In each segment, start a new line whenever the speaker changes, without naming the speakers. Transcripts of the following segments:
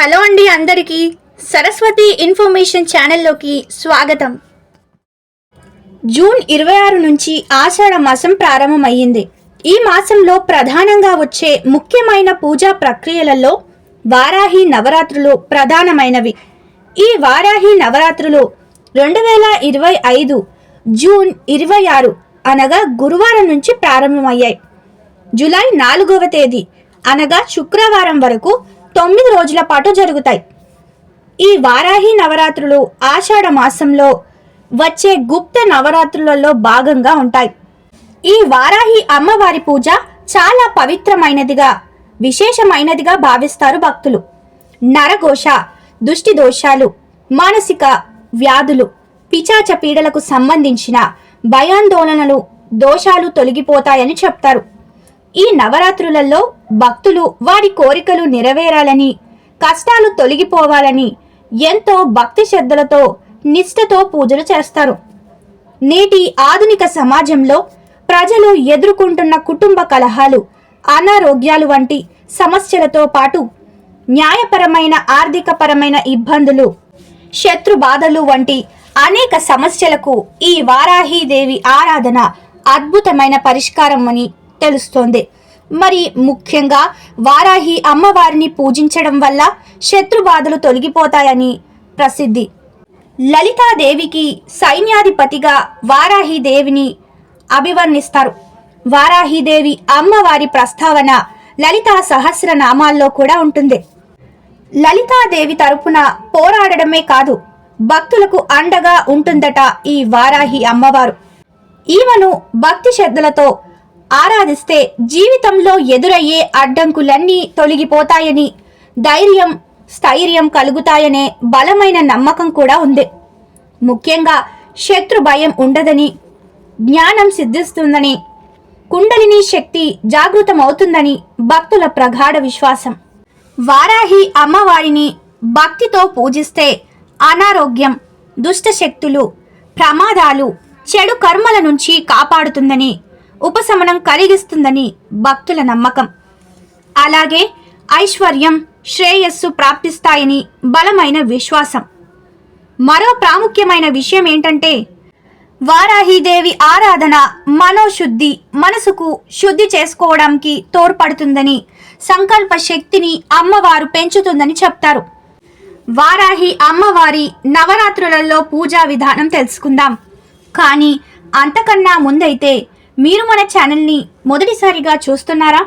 Hello అండి అందరికీ Saraswati information ఛానల్లోకి స్వాగతం. జూన్ ఇరవై ఆరు నుంచి ఆషాఢ మాసం ప్రారంభమయ్యింది. ఈ మాసంలో ప్రధానంగా వచ్చే ముఖ్యమైన పూజా ప్రక్రియలలో వారాహి నవరాత్రులు ప్రధానమైనవి. ఈ వారాహి నవరాత్రులు రెండు వేల ఇరవై ఐదు జూన్ ఇరవై ఆరు అనగా గురువారం నుంచి ప్రారంభమయ్యాయి. జూలై నాలుగవ తేదీ అనగా శుక్రవారం వరకు తొమ్మిది రోజుల పాటు జరుగుతాయి. ఈ వారాహి నవరాత్రులు ఆషాఢ మాసంలో వచ్చే గుప్త నవరాత్రులలో భాగంగా ఉంటాయి. ఈ వారాహి అమ్మవారి పూజ చాలా పవిత్రమైనదిగా విశేషమైనదిగా భావిస్తారు భక్తులు. నరఘోష దుష్టి దోషాలు మానసిక వ్యాధులు పిచాచ పీడలకు సంబంధించిన భయాందోళనలు దోషాలు తొలగిపోతాయని చెప్తారు. ఈ నవరాత్రులలో భక్తులు వారి కోరికలు నెరవేరాలని కష్టాలు తొలగిపోవాలని ఎంతో భక్తి శ్రద్ధలతో నిష్ఠతో పూజలు చేస్తారు. నేటి ఆధునిక సమాజంలో ప్రజలు ఎదుర్కొంటున్న కుటుంబ కలహాలు అనారోగ్యాలు వంటి సమస్యలతో పాటు న్యాయపరమైన ఆర్థికపరమైన ఇబ్బందులు శత్రు బాధలు వంటి అనేక సమస్యలకు ఈ వారాహీదేవి ఆరాధన అద్భుతమైన పరిష్కారం అని తెలుస్తోంది. మరి ముఖ్యంగా వారాహి అమ్మవారిని పూజించడం వల్ల శత్రు బాధలు తొలగిపోతాయని ప్రసిద్ధి. లలితాదేవికి సైన్యాధిపతిగా వారాహిదేవిని అభివర్ణిస్తారు. వారాహిదేవి అమ్మవారి ప్రస్తావన లలితా సహస్రనామాల్లో కూడా ఉంటుంది. లలితాదేవి తరపున పోరాడడమే కాదు భక్తులకు అండగా ఉంటుందట ఈ వారాహి అమ్మవారు. ఈమెను భక్తి శ్రద్ధలతో ఆరాధిస్తే జీవితంలో ఎదురయ్యే అడ్డంకులన్నీ తొలగిపోతాయని ధైర్యం స్థైర్యం కలుగుతాయనే బలమైన నమ్మకం కూడా ఉంది. ముఖ్యంగా శత్రు భయం ఉండదని జ్ఞానం సిద్ధిస్తుందని కుండలిని శక్తి జాగృతమవుతుందని భక్తుల ప్రగాఢ విశ్వాసం. వారాహి అమ్మవారిని భక్తితో పూజిస్తే అనారోగ్యం దుష్ట శక్తులు ప్రమాదాలు చెడు కర్మల నుంచి కాపాడుతుందని ఉపశమనం కలిగిస్తుందని భక్తుల నమ్మకం. అలాగే ఐశ్వర్యం శ్రేయస్సు ప్రాప్తిస్తాయని బలమైన విశ్వాసం. మరో ప్రాముఖ్యమైన విషయం ఏంటంటే వారాహిదేవి ఆరాధన మనోశుద్ధి మనసుకు శుద్ధి చేసుకోవడానికి తోడ్పడుతుందని సంకల్ప శక్తిని అమ్మవారు పెంచుతుందని చెప్తారు. వారాహి అమ్మవారి నవరాత్రులలో పూజా విధానం తెలుసుకుందాం. కానీ అంతకన్నా ముందైతే మీరు మన ఛానల్ని మొదటిసారిగా చూస్తున్నారా?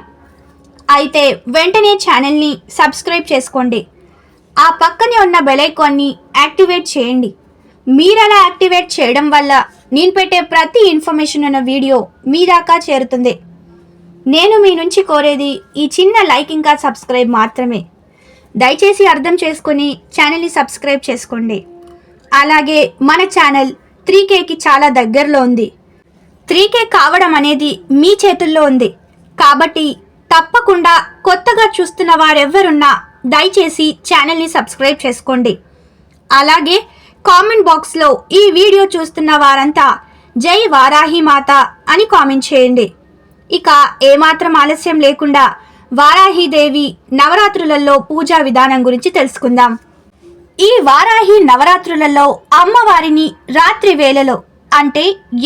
అయితే వెంటనే ఛానల్ని సబ్స్క్రైబ్ చేసుకోండి. ఆ పక్కనే ఉన్న బెలైకాన్ని యాక్టివేట్ చేయండి. మీరు అలా యాక్టివేట్ చేయడం వల్ల నేను పెట్టే ప్రతి ఇన్ఫర్మేషన్ ఉన్న వీడియో మీ దాకా చేరుతుంది. నేను మీ నుంచి కోరేది ఈ చిన్న లైక్ ఇంకా సబ్స్క్రైబ్ మాత్రమే. దయచేసి అర్థం చేసుకుని ఛానల్ని సబ్స్క్రైబ్ చేసుకోండి. అలాగే మన ఛానల్ త్రీ కేకి చాలా దగ్గరలో ఉంది. త్రీ కే కావడం అనేది మీ చేతుల్లో ఉంది. కాబట్టి తప్పకుండా కొత్తగా చూస్తున్న వారెవ్వరున్నా దయచేసి ఛానల్ని సబ్స్క్రైబ్ చేసుకోండి. అలాగే కామెంట్ బాక్స్లో ఈ వీడియో చూస్తున్న వారంతా జై వారాహి మాత అని కామెంట్ చేయండి. ఇక ఏమాత్రం ఆలస్యం లేకుండా వారాహిదేవి నవరాత్రులలో పూజా విధానం గురించి తెలుసుకుందాం. ఈ వారాహి నవరాత్రులలో అమ్మవారిని రాత్రి వేళలో అంటే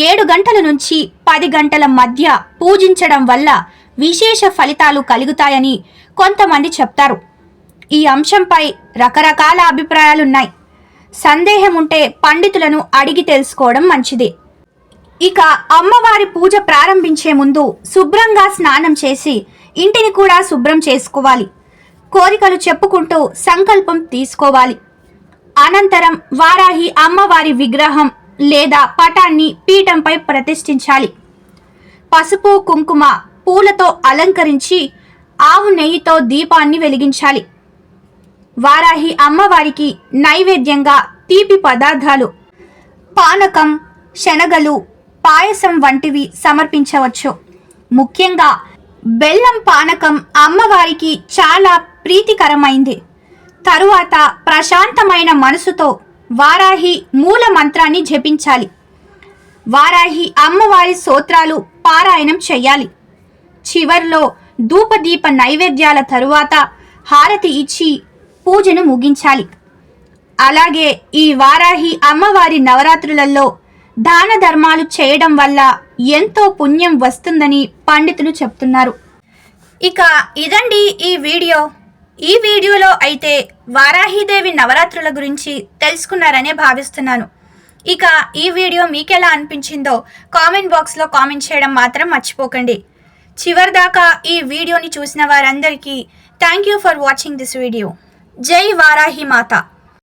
ఏడు గంటల నుంచి పది గంటల మధ్య పూజించడం వల్ల విశేష ఫలితాలు కలుగుతాయని కొంతమంది చెప్తారు. ఈ అంశంపై రకరకాల అభిప్రాయాలున్నాయి. సందేహం ఉంటే పండితులను అడిగి తెలుసుకోవడం మంచిది. ఇక అమ్మవారి పూజ ప్రారంభించే ముందు శుభ్రంగా స్నానం చేసి ఇంటిని కూడా శుభ్రం చేసుకోవాలి. కోరికలు చెప్పుకుంటూ సంకల్పం తీసుకోవాలి. అనంతరం వారాహి అమ్మవారి విగ్రహం లేదా పటాన్ని పీఠంపై ప్రతిష్ఠించాలి. పసుపు కుంకుమ పూలతో అలంకరించి ఆవు నెయ్యితో దీపాన్ని వెలిగించాలి. వారాహి అమ్మవారికి నైవేద్యంగా తీపి పదార్థాలు పానకం శనగలు పాయసం వంటివి సమర్పించవచ్చు. ముఖ్యంగా బెల్లం పానకం అమ్మవారికి చాలా ప్రీతికరమైంది. తరువాత ప్రశాంతమైన మనసుతో వారాహి మూల మంత్రాన్ని జపించాలి. వారాహి అమ్మవారి స్తోత్రాలు పారాయణం చెయ్యాలి. చివర్లో ధూపదీప నైవేద్యాల తరువాత హారతి ఇచ్చి పూజను ముగించాలి. అలాగే ఈ వారాహి అమ్మవారి నవరాత్రులలో దాన ధర్మాలు చేయడం వల్ల ఎంతో పుణ్యం వస్తుందని పండితులు చెప్తున్నారు. ఇక ఇదండి ఈ వీడియో. ఈ వీడియోలో అయితే వారాహిదేవి నవరాత్రుల గురించి తెలుసుకున్నారనే భావిస్తున్నాను. ఇక ఈ వీడియో మీకెలా అనిపించిందో కామెంట్ బాక్స్లో కామెంట్ చేయడం మాత్రం మర్చిపోకండి. చివరిదాకా ఈ వీడియోని చూసిన వారందరికీ thank you for watching this video. జై వారాహి మాత.